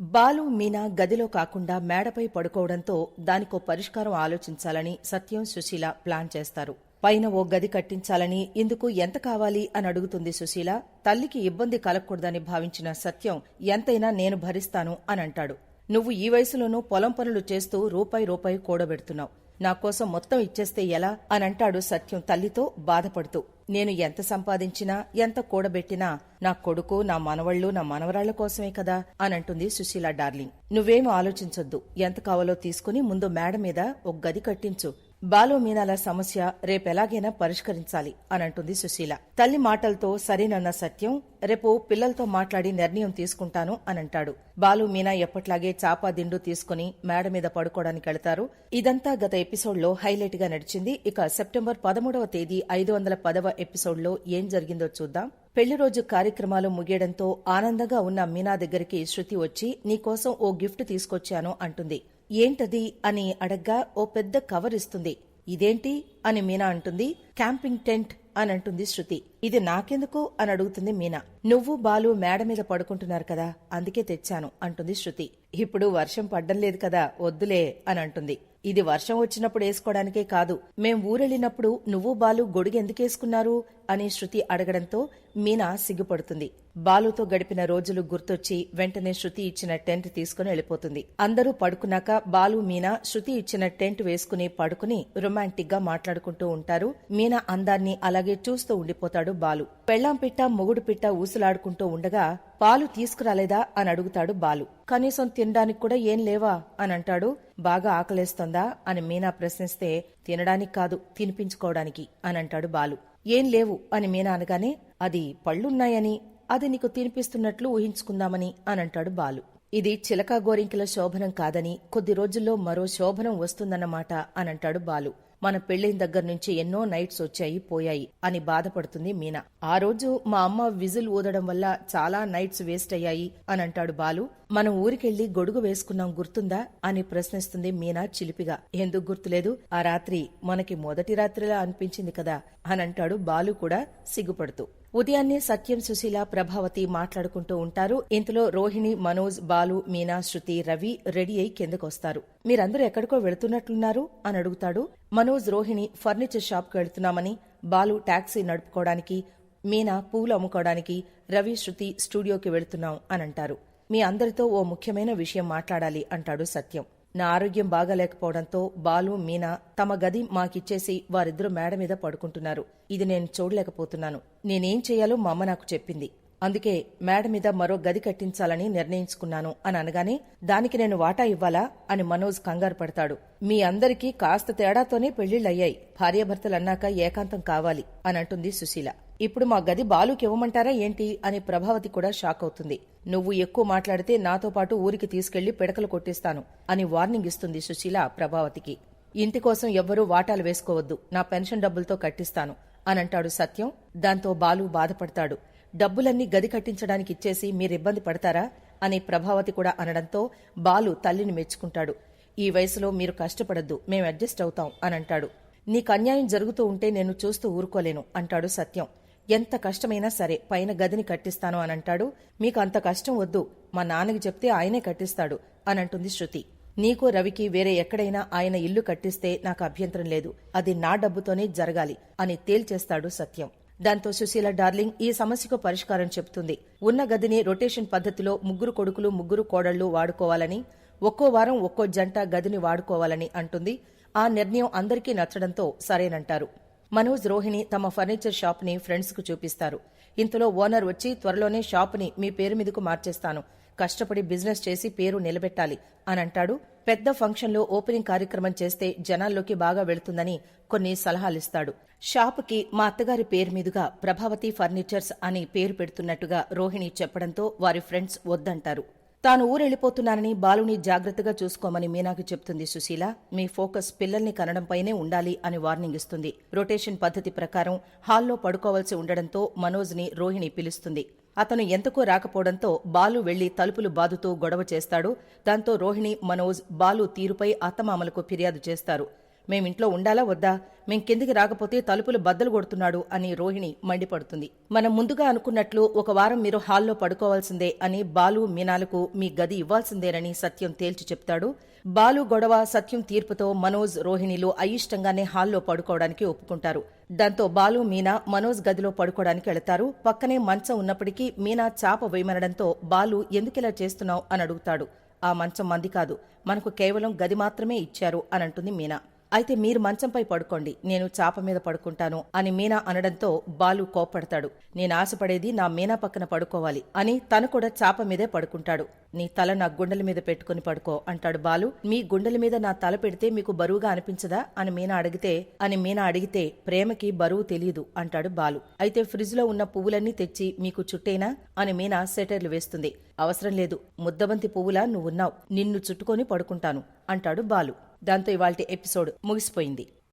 బాలు మీనా గదిలో కాకుండా మేడపై పడుకోవడంతో దానికో పరిష్కారం ఆలోచించాలని సత్యం సుశీల ప్లాన్ చేస్తారు. పైన ఓ గది కట్టించాలని ఇందుకు ఎంత కావాలి అని అడుగుతుంది సుశీల. తల్లికి ఇబ్బంది కలగకూడదని భావించిన సత్యం ఎంతైనా నేను భరిస్తాను అని అంటాడు. నువ్వు ఈ వయసులోనూ పొలం పనులు చేస్తూ రూపాయి రూపాయి కూడబెడుతున్నావు. నా కోసం మొత్తం ఇచ్చేస్తే ఎలా? అని అంటాడు సత్యం తల్లితో బాధపడుతూ. నేను ఎంత సంపాదించినా ఎంత కూడబెట్టినా నా కొడుకు నా మనవళ్ళు నా మనవరాళ్ళ కోసమే కదా అనంటుంది సుశీల డార్లింగ్. నువ్వేం ఆలోచించొద్దు. ఎంత కావాలో తీసుకుని ముందు మేడ మీద ఒక గది కట్టించు. బాలు మీనాల సమస్య రేపెలాగైనా పరిష్కరించాలి అనంటుంది సుశీల. తల్లి మాటలతో సరేనన్న సత్యం రేపు పిల్లలతో మాట్లాడి నిర్ణయం తీసుకుంటాను అనంటాడు. బాలు మీనా ఎప్పట్లాగే చాపా దిండు తీసుకుని మేడ మీద పడుకోవడానికి వెళతారు. ఇదంతా గత ఎపిసోడ్లో హైలైట్గా నడిచింది. ఇక సెప్టెంబర్ పదమూడవ తేదీ ఐదు వందల పదవ ఎపిసోడ్లో ఏం జరిగిందో చూద్దాం. పెళ్ళి రోజు కార్యక్రమాలు ముగియడంతో ఆనందంగా ఉన్న మీనా దగ్గరికి శృతి వచ్చి నీకోసం ఓ గిఫ్ట్ తీసుకొచ్చాను అంటుంది. ఏంటది అని అడగ్గా ఓ పెద్ద కవర్ ఇస్తుంది. ఇదేంటి అని మీనా అంటుంది. క్యాంపింగ్ టెంట్ అని అంటుంది శృతి. ఇది నాకెందుకు అని అడుగుతుంది మీనా. నువ్వు బాలు మేడ మీద పడుకుంటున్నారు కదా అందుకే తెచ్చాను అంటుంది శృతి. ఇప్పుడు వర్షం పడ్డం లేదు కదా వద్దులే అని అంటుంది. ఇది వర్షం వచ్చినప్పుడు వేసుకోవడానికే కాదు మేం ఊరెళ్ళినప్పుడు నువ్వు బాలు గొడుగు ఎందుకేసుకున్నారు అని శృతి అడగడంతో మీనా సిగ్గుపడుతుంది. బాలుతో గడిపిన రోజులు గుర్తొచ్చి వెంటనే శృతి ఇచ్చిన టెంట్ తీసుకుని వెళ్ళిపోతుంది. అందరూ పడుకున్నాక బాలు మీనా శృతి ఇచ్చిన టెంట్ వేసుకుని పడుకుని రొమాంటిక్గా మాట్లాడుకుంటూ ఉంటారు. మీనా అందాన్ని అలాగే చూస్తూ ఉండిపోతాడు బాలు. పెళ్ళాం పిట్ట మొగుడు పిట్ట ఊసులాడుకుంటూ ఉండగా పాలు తీసుకురాలేదా? అని అడుగుతాడు బాలు. కనీసం తినడానికి కూడా ఏం లేవా? అని అంటాడు. బాగా ఆకలేస్తోందా? అని మీనా ప్రశ్నిస్తే తినడానికి కాదు తినిపించుకోవడానికి అని అంటాడు బాలు. ఏం లేవు అని మీనా అనగానే అది పళ్ళున్నాయని అది నీకు తినిపిస్తున్నట్లు ఊహించుకుందామని అనంటాడు బాలు. ఇది చిలకా గోరింకల శోభనం కాదని కొద్ది రోజుల్లో మరో శోభనం వస్తుందన్నమాట అనంటాడు బాలు. మన పెళ్ళిన దగ్గర నుంచి ఎన్నో నైట్స్ వచ్చాయి పోయాయి అని బాధపడుతుంది మీనా. ఆ రోజు మా అమ్మ విజిల్ ఊదడం వల్ల చాలా నైట్స్ వేస్ట్ అయ్యాయి అని అంటాడు బాలు. మనం ఊరికెళ్ళి గొడుగు వేసుకున్నాం గుర్తుందా అని ప్రశ్నిస్తుంది మీనా చిలిపిగా. ఎందుకు గుర్తులేదు? ఆ రాత్రి మనకి మొదటి రాత్రిలా అనిపించింది కదా అని అంటాడు బాలు కూడా సిగ్గుపడుతూ. ఉదయాన్నే సత్యం సుశీల ప్రభావతి మాట్లాడుకుంటూ ఉంటారు. ఇంతలో రోహిణి మనోజ్ బాలు మీనా శృతి రవి రెడీ అయి కిందకొస్తారు. మీరందరూ ఎక్కడికో వెళుతున్నట్లున్నారు అని అడుగుతాడు. మనోజ్ రోహిణి ఫర్నిచర్ షాప్కి వెళుతున్నామని బాలు టాక్సీ నడుపుకోవడానికి మీనా పూలు అమ్ముకోవడానికి రవి శృతి స్టూడియోకి వెళుతున్నాం అని అంటారు. మీ అందరితో ఓ ముఖ్యమైన విషయం మాట్లాడాలి అంటాడు సత్యం. నా ఆరోగ్యం బాగాలేకపోవడంతో బాలు మీనా తమ గది మాకిచ్చేసి వారిద్దరూ మేడ మీద పడుకుంటున్నారు. ఇది నేను చూడలేకపోతున్నాను. నేనేం చేయాలో మా అమ్మ నాకు చెప్పింది. అందుకే మేడ మీద మరో గది కట్టించాలని నిర్ణయించుకున్నాను అని అనగానే దానికి నేను వాటా ఇవ్వాలా అని మనోజ్ కంగారు పడతాడు. మీ అందరికీ కాస్త తేడాతోనే పెళ్ళిళ్ళయ్యాయి భార్యాభర్తలన్నాక ఏకాంతం కావాలి అని అంటుంది సుశీల. ఇప్పుడు మా గది బాలుకి ఇవ్వమంటారా ఏంటి? అని ప్రభావతి కూడా షాక్ అవుతుంది. నువ్వు ఎక్కువ మాట్లాడితే నాతో పాటు ఊరికి తీసుకెళ్ళి పిడకలు కొట్టిస్తాను అని వార్నింగ్ ఇస్తుంది సుశీల ప్రభావతికి. ఇంటి కోసం ఎవ్వరూ వాటాలు వేసుకోవద్దు. నా పెన్షన్ డబ్బులతో కట్టిస్తాను అని అంటాడు సత్యం. దాంతో బాలు బాధపడతాడు. డబ్బులన్నీ గది కట్టించడానికి ఇచ్చేసి మీరిబ్బంది పడతారా? అని ప్రభావతి కూడా అనడంతో బాలు తల్లిని మెచ్చుకుంటాడు. ఈ వయసులో మీరు కష్టపడద్దు. మేం అడ్జస్ట్ అవుతాం అని అంటాడు నీకు అన్యాయం జరుగుతూ ఉంటే నేను చూస్తూ ఊరుకోలేను అంటాడు సత్యం. ఎంత కష్టమైనా సరే పైన గదిని కట్టిస్తాను అని అంటాడు మీకు అంత కష్టం వద్దు. మా నాన్నకి చెప్తే ఆయనే కట్టిస్తాడు అని అంటుంది శృతి. నీకు రవికి వేరే ఎక్కడైనా ఆయన ఇల్లు కట్టిస్తే నాకు అభ్యంతరం లేదు. అది నా డబ్బుతోనే జరగాలి అని తేల్చేస్తాడు సత్యం. దాంతో సుశీల డార్లింగ్ ఈ సమస్యకు పరిష్కారం చెబుతుంది ఉన్న గదిని రొటేషన్ పద్ధతిలో ముగ్గురు కొడుకులు ముగ్గురు కోడళ్ళు వాడుకోవాలని ఒక్కో వారం ఒక్కో జంట గదిని వాడుకోవాలని అంటుంది. ఆ నిర్ణయం అందరికీ నచ్చడంతో సరేనంటారు. మనోజ్ రోహిణి తమ ఫర్నిచర్ షాప్ని ఫ్రెండ్స్కు ఫ్రెండ్స్కు చూపిస్తారు. ఇంతలో ఓనర్ వచ్చి త్వరలోనే షాప్ని మీ పేరు మీదకు మార్చేస్తాను. కష్టపడి బిజినెస్ చేసి పేరు నిలబెట్టాలి అని అంటాడు. పెద్ద ఫంక్షన్లో ఓపెనింగ్ కార్యక్రమం చేస్తే జనాల్లోకి బాగా వెళుతుందని కొన్ని సలహాలిస్తాడు షాపుకి మా అత్తగారి పేరు మీదుగా ప్రభావతి ఫర్నిచర్స్ అని పేరు పెడుతున్నట్టుగా రోహిణి చెప్పడంతో వారి ఫ్రెండ్స్ వద్దంటారు. తాను ఊరెళ్ళిపోతున్నానని బాలుని జాగ్రత్తగా చూసుకోమని మీనాకి చెప్తుంది సుశీల. మీ ఫోకస్ పిల్లల్ని కనడంపైనే ఉండాలి అని వార్నింగ్ ఇస్తుంది. రొటేషన్ పద్ధతి ప్రకారం హాల్లో పడుకోవాల్సి ఉండడంతో మనోజ్ని రోహిణి పిలుస్తుంది. అతను ఎంతకో రాకపోవడంతో బాలు వెళ్ళి తలుపులు బాదుతూ గొడవ చేస్తాడు. దాంతో రోహిణి మనోజ్ బాలు తీరుపై అత్తమామలకు ఫిర్యాదు చేస్తారు. మేమింట్లో ఉండాలా వద్దా? మేం కిందికి రాకపోతే తలుపులు బద్దలు కొడుతున్నాడు అని రోహిణి మండిపడుతుంది. మనం ముందుగా అనుకున్నట్లు ఒక వారం మీరు హాల్లో పడుకోవాల్సిందే అని బాలు మీనాలకు మీ గది ఇవ్వాల్సిందేనని సత్యం తేల్చి చెప్తాడు. బాలు గొడవ సత్యం తీర్పుతో మనోజ్ రోహిణిలు అయిష్టంగానే హాల్లో పడుకోవడానికి ఒప్పుకుంటారు. దాంతో బాలు మీనా మనోజ్ గదిలో పడుకోవడానికి వెళతారు. పక్కనే మంచం ఉన్నప్పటికీ మీనా చాప వేయమనడంతో బాలు ఎందుకిలా చేస్తున్నావు? అని అడుగుతాడు. ఆ మంచం మంది కాదు. మనకు కేవలం గది మాత్రమే ఇచ్చారు అనంటుంది మీనా. అయితే మీరు మంచంపై పడుకోండి నేను చాప మీద పడుకుంటాను అని మీనా అనడంతో బాలు కోప్పడతాడు. నేను ఆశపడేది నా మీనా పక్కన పడుకోవాలి అని తను కూడా చాప మీదే పడుకుంటాడు. నీ తల నా గుండెల మీద పెట్టుకుని పడుకో అంటాడు బాలు. మీ గుండెల మీద నా తల పెడితే మీకు బరువుగా అనిపించదా అని మీనా అడిగితే అని మీనా అడిగితే ప్రేమకి బరువు తెలియదు అంటాడు బాలు. అయితే ఫ్రిడ్జ్లో ఉన్న పువ్వులన్నీ తెచ్చి మీకు చుట్టేనా అని మీనా సెటర్లు వేస్తుంది. అవసరం లేదు ముద్దబంతి పువ్వులా నువ్వున్నావు నిన్ను చుట్టుకొని పడుకుంటాను అంటాడు బాలు. దాంతో ఇవాళ ఎపిసోడ్ ముగిసిపోయింది.